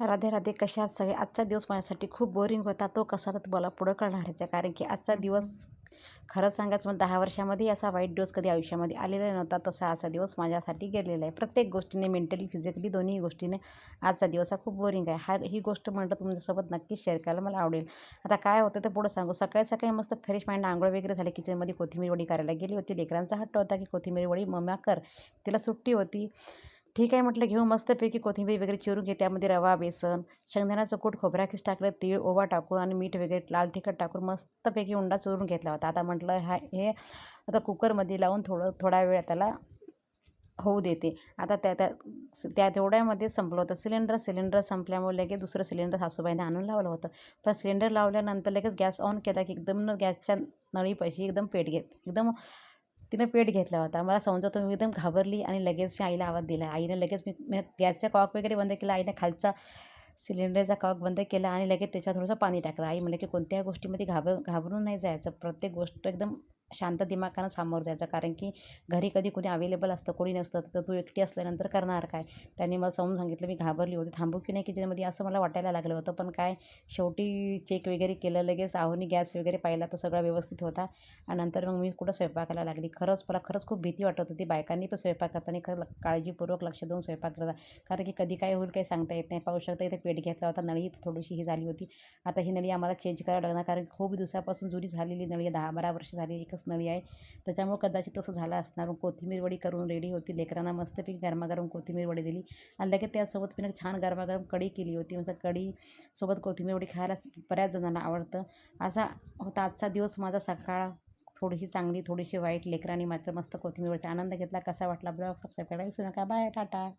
राधे राधे कशा आहात सगळे? आजचा दिवस माझ्यासाठी खूप बोरिंग होता. तो कसा तर तुम्हाला पुढं कळणारच आहे कारण की आजचा दिवस खरं सांगायचं मग दहा वर्षामध्ये असा वाईट दिवस कधी आयुष्यामध्ये आलेला नव्हता. तसा आजचा दिवस माझ्यासाठी गेलेला आहे. प्रत्येक गोष्टीने मेंटली फिजिकली दोन्ही गोष्टीने आजचा दिवस हा खूप बोरिंग आहे. हा ही गोष्ट म्हटलं तुमच्यासोबत नक्कीच शेअर करायला मला आवडेल. आता काय होतं ते पुढं सांगू. सकाळी सकाळी मस्त फ्रेश माइंड आंघोळ वगैरे झाले. किचनमध्ये कोथिंबीर वडी करायला गेली होती. लेकरांचा हट्ट होता की कोथिंबीर वडी मम्मा कर. तिला सुट्टी होती. ठीक आहे म्हटलं घेऊ मस्तपैकी कोथिंबीर वगैरे चिरून घे त्यामध्ये रवा बेसन शेंगदाण्याचं कूट खोबऱ्याखीस टाकलं तीळ ओवा टाकून आणि मीठ वगैरे लाल तिखट टाकून मस्तपैकी उंडा चोरून घेतला होता. आता म्हटलं हा हे आता कुकरमध्ये लावून थोडं थोडा वेळ त्याला होऊ देते. आता त्या त्या त्या तेवढ्यामध्ये संपलं होतं. सिलेंडर सिलेंडर संपल्यामुळे लगेच दुसरं सिलेंडर सासूबाईने आणून लावलं होतं. पण सिलेंडर लावल्यानंतर लगेच गॅस ऑन केला की एकदम न गॅसच्या नळीपाशी एकदम पेट घेत एकदम तिनं पेट घेतला होता. मला समजवतो मी एकदम घाबरली आणि लगेच मी आईला आवाज दिला. आईनं लगेच मी मी गॅसचा कॉक वगैरे बंद केला. आईनं खालचा सिलेंडरचा कॉक बंद केला आणि लगेच त्याच्यात थोडंसं पाणी टाकलं. आई म्हणलं की कोणत्याही गोष्टीमध्ये घाबर घाबरून नाही जायचं. प्रत्येक गोष्ट एकदम शांत दिमागानं सामोरं जायचं. कारण की घरी कधी कुणी अवेलेबल असतं कोणी नसतं तर तू एकटी असल्यानंतर करणार काय? त्यांनी मला समजून सांगितलं मी घाबरली होती. थांबू की नाही किचनमध्ये असं मला वाटायला लागलं होतं. पण काय शेवटी चेक वगैरे केलं लगेच आहोनी गॅस वगैरे पाहिला तर सगळा व्यवस्थित होता. आणि नंतर मग मी कुठं स्वयंपाकाला लागली? खरंच मला खरंच खूप भीती वाटत होती. बायकांनी पण स्वयंपाक करताना खरं काळजीपूर्वक लक्ष देऊन स्वयंपाक करता कारण की कधी काय होईल काही सांगता येत नाही. पाहू शकता इथे पेट घेतला होता नळी थोडीशी ही झाली होती. आता ही नळी आम्हाला चेंज करावं लागणार. कारण खूप दिवसापासून जुनी झालेली नळी दहा बारा वर्ष झाली एकच नळी आहे. त्याच्यामुळे कदाचित तसं झालं असणार. कोथिंबीर वडी करून रेडी होती. लेकरांना मस्तपैकी गरमागरम कोथिंबीर वडी दिली. आणि लगेच त्यासोबत मी छान गरमागरम कढी केली होती. म्हणजे कढी सोबत कोथिंबीर वडी खायला बऱ्याच जणांना आवडतं. असा होता आजचा दिवस माझा सकाळ. थोडीशी चांगली थोडीशी वाईट. लेकरांनी मात्र मस्त कोथिंबीर आनंद घेतला. कसा वाटला ब्लॉग सबस्क्राईब करायला विसरू नका. बाय टाटा.